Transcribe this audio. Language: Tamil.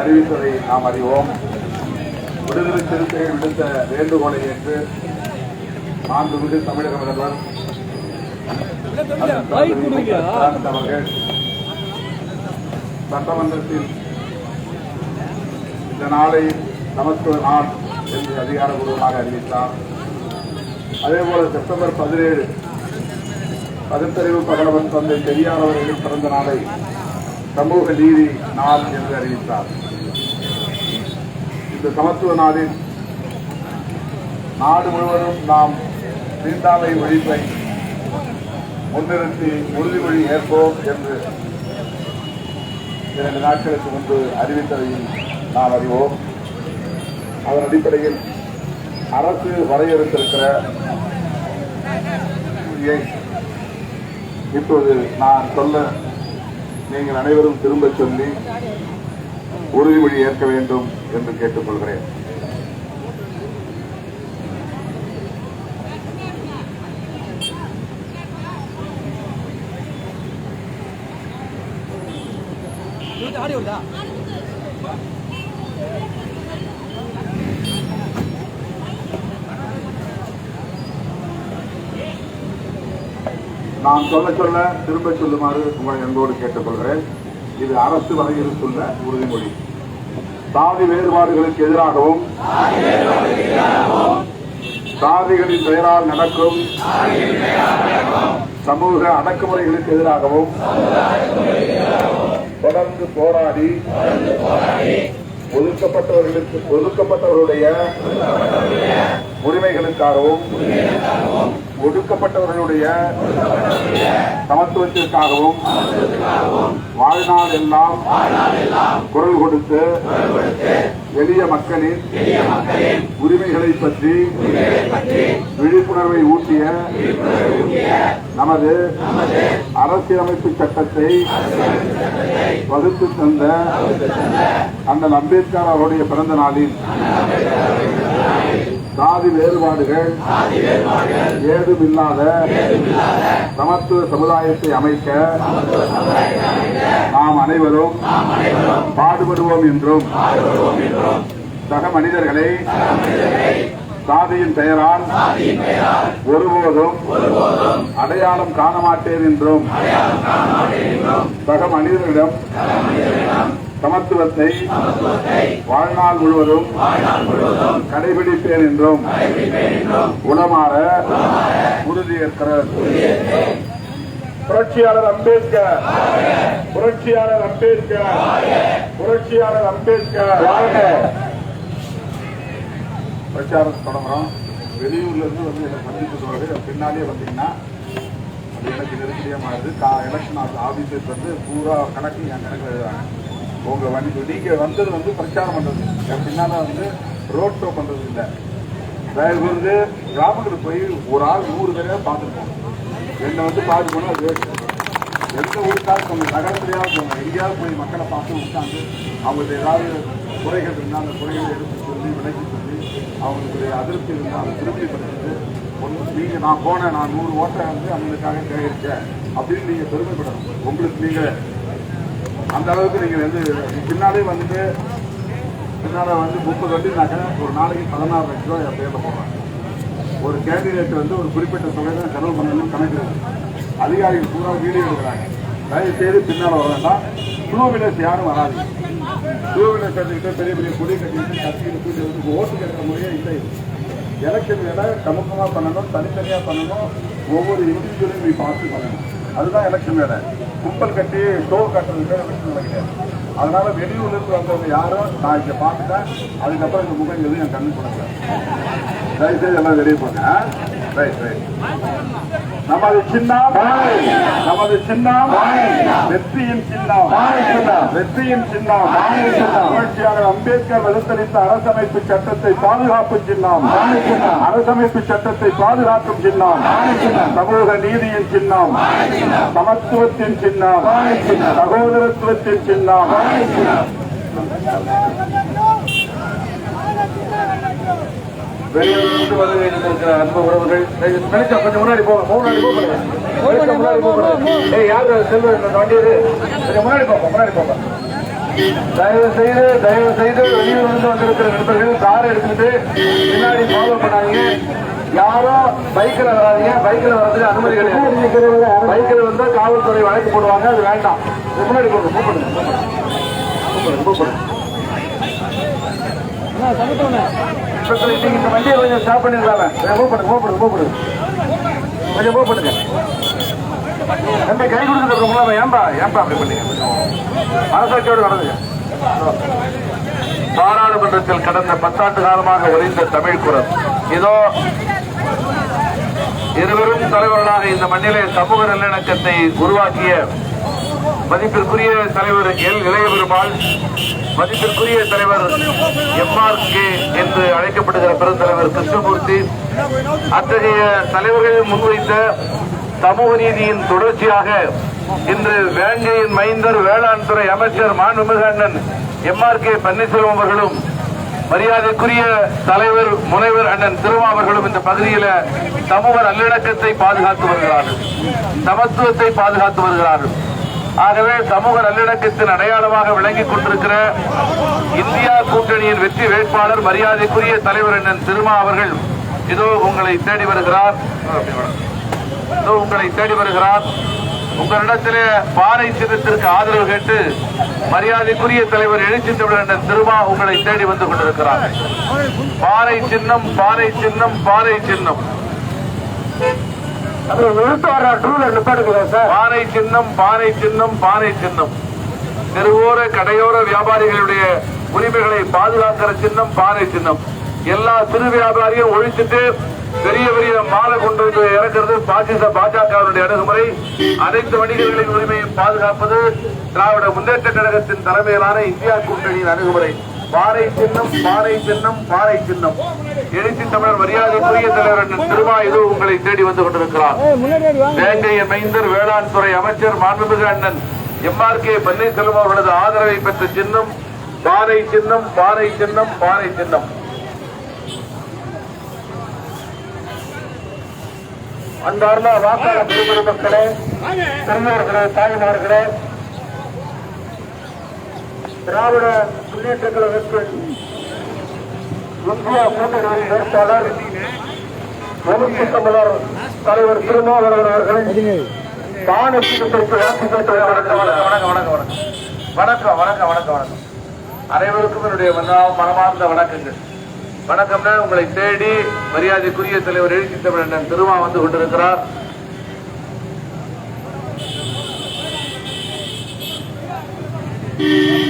அறிவித்ததை நாம் அறிவோம். விடுதலை சிறுத்தைகள் விடுத்த வேண்டுகோளை ஏற்று மாண்புமிகு தமிழக முதல்வர் அவர்கள் சட்டமன்றத்தில் இந்த நாளை சமத்துவ நாள் என்று அதிகாரப்பூர்வமாக அறிவித்தார். அதேபோல செப்டம்பர் பதினேழு பகுத்தறிவு பகலவன் தந்தை பெரியார் அவர்களின் பிறந்த நாளை சமூக நீதி நாள் என்று அறிவித்தார். இந்த சமத்துவ நாளில் நாடு முழுவதும் நாம் தீண்டாமை ஒழிப்பை முன்னிறுத்தி உறுதிமொழி ஏற்போம் என்று இரண்டு நாட்களுக்கு முன்பு அறிவித்ததையும் நாம் அறிவோம். அதன் அடிப்படையில் அரசு வரையறுத்திருக்கிற இப்போது நான் சொல்ல நீங்கள் அனைவரும் திரும்ப சொல்லி உறுதிமொழி ஏற்க வேண்டும் என்று கேட்டுக்கொள்கிறேன். நான் சொல்ல சொல்ல திரும்ப சொல்லுமாறு உங்களை அன்போடு கேட்டுக்கொள்கிறேன். இது அரசு வரையறுத்துள்ள உறுதிமொழி. சாதி வேறுபாடுகளுக்கு எதிராகவும் சாதிகளின் பெயரால் நடக்கும் சமூக அடக்குமுறைகளுக்கு எதிராகவும் தொடர்ந்து போராடி ஒதுக்கப்பட்டவர்களுக்கு ஒதுக்கப்பட்டவருடைய உரிமைகளுக்காகவும் ஒடுக்கப்பட்டவர்களுடைய சமத்துவத்திற்காகவும் வாழ்நாள் எல்லாம் குரல் கொடுத்து எளிய மக்களின் உரிமைகளை பற்றி விழிப்புணர்வை ஊட்டிய நமது அரசியலமைப்பு சட்டத்தை வகுத்து தந்த அண்ணல் அம்பேத்கர் அவருடைய பிறந்த நாளில் சாதி வேறுபாடுகள். ஏதும் இல்லாத சமத்துவ சமுதாயத்தை அமைக்க நாம் அனைவரும் பாடுபடுவோம் என்றும் சக மனிதர்களை சாதியின் பெயரால் ஒருபோதும் அடையாளம் காண மாட்டேன் என்றும் சக மனிதர்களிடம் சமத்துவத்தை வாழ்நாள் முழுவதும் கடைபிடிப்பேன் என்றும் உளமாற உறுதியேற்கிறார் புரட்சியாளர் அம்பேத்கர் புரட்சியாளர் அம்பேத்கர் புரட்சியாளர் அம்பேத்கர். வாழ்க பிரச்சாரம் தொடங்குறோம். வெளியூர்ல இருந்து வந்து என்னை சந்தித்து சொல்றது பின்னாலே வந்தீங்கன்னா அது எனக்கு நெருக்கடியாக மாறுது. கா எலெக்ஷன் ஆஃபீஸர்ஸ் வந்து பூரா கணக்கு என் கணக்கு எழுதுறாங்க உங்க வண்டி நீங்க வந்தது வந்து பிரச்சாரம் பண்றது என் பின்னால வந்து ரோட் ஷோ பண்றது இல்லை. தயவு வந்து கிராமங்களுக்கு போய் ஒரு ஆள் நூறு பேரையா பார்த்துருக்கோம். என்னை வந்து பார்த்து போனால் அது எந்த ஊருக்காக சொன்ன நகரத்திலேயாவது போங்க. எங்கேயாவது போய் மக்களை பார்த்து உட்காந்து அவங்களுக்கு ஏதாவது குறைகள் இருந்தால் அந்த குறைகளை எடுத்து சொல்லி விலக்கி சொல்லி அவங்களுடைய அதிருப்தி இருந்தால் அதை திருப்திப்படுத்திட்டு ஒன்று நீங்கள் நான் போனேன் நான் நூறு ஓட்டை வந்து அவங்களுக்காக சேகரிச்சேன் அப்படின்னு நீங்கள் பெருமைப்படணும். உங்களுக்கு நீங்கள். அந்த அளவுக்கு நீங்கள் வந்து பின்னாலே வந்து பின்னால் வந்து முப்பது வண்டினாக்க ஒரு நாளைக்கு பதினாறு லட்ச ரூபாய் என் பேரில் போடுறாங்க. ஒரு கேண்டிடேட் வந்து ஒரு குறிப்பிட்ட தொகை தான் செலவு பண்ணணும்னு கணக்கு அதிகாரிகள் பூரா வீடியோ எடுக்கிறாங்க. தயவு செய்து பின்னால் வர வேண்டாம். டூ வீலர்ஸ் யாரும் வராது. டூ வீலர்ஸ் எடுத்துக்கிட்டு பெரிய பெரிய கொடி கட்டிக்கிட்டு கட்சியில் கூட்டி ஓட்டு கேட்குற முறையே இல்லை. எலெக்ஷன் வேலை சமூகமாக பண்ணணும் தனித்தனியாக பண்ணணும். ஒவ்வொரு இண்டிவிஜுவலையும் போய் பார்த்து பண்ணணும். அதுதான் எலெக்ஷன் வேலை. கும்பல் கட்டி ஷோ கட்டுறது எலெக்ஷன் வேலை கிடையாது அதனால வெளியூர்ல இருந்து வந்தவங்க யாரும் நான் இங்க பார்த்துட்டேன். அதுக்கப்புறம் இந்த முகம் எதுவும் என் கண்ணு கொடுக்கல. தயவுசெய்து எல்லாம் வெளியே போங்க. Right right. நமது சின்னம். நமது சின்னம். வெற்றியின் சின்னம். வெற்றியின் சின்னம். புரட்சியாளர் அம்பேத்கர் வகுத்தளித்த அரசமைப்பு சட்டத்தை பாதுகாப்பு சின்னம். அரசமைப்பு சட்டத்தை பாதுகாக்கும் சின்னம். சமூக நீதியின் சின்னம். சமத்துவத்தின் சின்னம். சகோதரத்துவத்தின் சின்னம். வெளியிலிருந்து வந்து இருக்கிற அன்பு உறவுகள் நினைச்சா கொஞ்சம் முன்னாடி போங்க முன்னாடி போங்க முன்னாடி போங்க ஏய் யாரு செல்வ இந்த வண்டி இது கொஞ்சம் முன்னாடி போங்க முன்னாடி போங்க தயவு செய்து தயவு செய்து வெளியூர்லேருந்து வந்திருக்கிற நண்பர்கள் காரை எடுத்துட்டு பின்னாடி ஃபாலோ பண்ணாதீங்க யாரும் பைக்கில் வராதீங்க பைக்கில் வர்றதுக்கு அனுமதி கிடையாது பைக்கில் வந்தா காவல்துறை வழக்கு போடுவாங்க அது வேண்டாம் இது முன்னாடி போடுங்க கூப்பிடுங்க கூப்பிடுங்க கூப்பிடுங்க இன்ஸ்பெக்டர், இன்னைக்கு இந்த வண்டியை கொஞ்சம் ஸ்டாப் பண்ணிருக்காங்க மூவ் பண்ணுங்க மூவ் கொஞ்சம் மூவ் பண்ணுங்க. தம்பி கை கொடுத்துட்டு இருக்கோம்ல ஏன்பா ஏன்பா அப்படி பண்ணீங்க? மனசாட்சியோடு நடந்துங்க. பாராளுமன்றத்தில் கடந்த பத்தாண்டு காலமாக ஒலிந்த தமிழ் குரல். இதோ இருவரும் தலைவர்களாக இந்த மண்ணிலே சமூக நல்லிணக்கத்தை உருவாக்கிய மதிப்பிற்குரிய தலைவர் எல். இளையபெருமாள் மதிப்பிற்குரிய தலைவர் எம்ஆர் கே. என்று அழைக்கப்படுகிற பெருந்தலைவர் கிருஷ்ணமூர்த்தி அத்தகைய தலைவர்கள் முன்வைத்த சமூக நீதியின் தொடர்ச்சியாக இன்று வேங்கையின் மைந்தர் வேளாண் துறை அமைச்சர் மாண்புமிகு அண்ணன் எம்ஆர் கே. பன்னீர்செல்வம் அவர்களும் மரியாதைக்குரிய தலைவர் முனைவர் அண்ணன் திருமா அவர்களும் இந்த பகுதியில சமூக நல்லிணக்கத்தை பாதுகாத்து வருகிறார்கள். சமத்துவத்தை பாதுகாத்து வருகிறார்கள். ஆகவே சமூக நல்லிணக்கத்தின் அடையாளமாக விளங்கிக் கொண்டிருக்கிற இந்தியா கூட்டணியின் வெற்றி வேட்பாளர் மரியாதைக்குரிய தலைவர் அண்ணன் திருமா அவர்கள் இதோ உங்களை தேடி வருகிறார். இதோ உங்களை தேடி வருகிறார். உங்களிடத்திலே பாறை சின்னத்திற்கு ஆதரவு கேட்டு மரியாதைக்குரிய தலைவர் எழுச்சி தமிழன் திருமா உங்களை தேடி வந்து கொண்டிருக்கிறார். பாறை சின்னம் பாறை சின்னம் பாறை சின்னம். பானை சின்னம் பானை சின்னம் பானை சின்னம். தெருவோர கடையோர வியாபாரிகளுடைய உரிமைகளை பாதுகாக்கிற சின்னம் பானை சின்னம். எல்லா சிறு வியாபாரியும் ஒழிச்சிட்டு பெரிய பெரிய மாலை கொண்டு வந்து இறக்கிறது பாசிச பாஜகவினுடைய அணுகுமுறை. அனைத்து வணிகர்களின் உரிமையை பாதுகாப்பது திராவிட முன்னேற்ற கழகத்தின் தலைமையிலான இந்தியா கூட்டணியின் அணுகுமுறை. பாறை சின்னம் பாறை சின்னம் பாறை சின்னம். எழுச்சி தமிழர் மரியாதைக்குரிய தலைவர் திருமாயுது உங்களை தேடி வந்து கொண்டிருக்கிறார். வேங்கைய மைந்தர் வேளாண் துறை அமைச்சர் மாண்புமிகு அண்ணன் எம்ஆர் கே பன்னீர்செல்வம் அவர்களது ஆதரவை பெற்ற சின்னம். பாறை சின்னம் பாறை சின்னம் பாறை சின்னம். அன்பார்ந்த வாக்காளர் பெருமரு மக்களே பெருமையர்களே தாய்மார்களே திராவிட முன்னேற்ற கழகத்தின் இந்தியா கூட்டணியின் வேட்பாளர் எழுச்சி தமிழர் தலைவர் திருமாவளவன் அவர்கள் தான வாக்கு வணக்கம் வணக்கம் வணக்கம் வணக்கம். வணக்கம் வணக்கம் வணக்கம் அனைவருக்கும் என்னுடைய மனமார்ந்த வணக்கங்கள். வணக்கம்னா உங்களை தேடி மரியாதைக்குரிய தலைவர் எழுச்சி தமிழன் திருமா வந்து கொண்டிருக்கிறார். இல்ல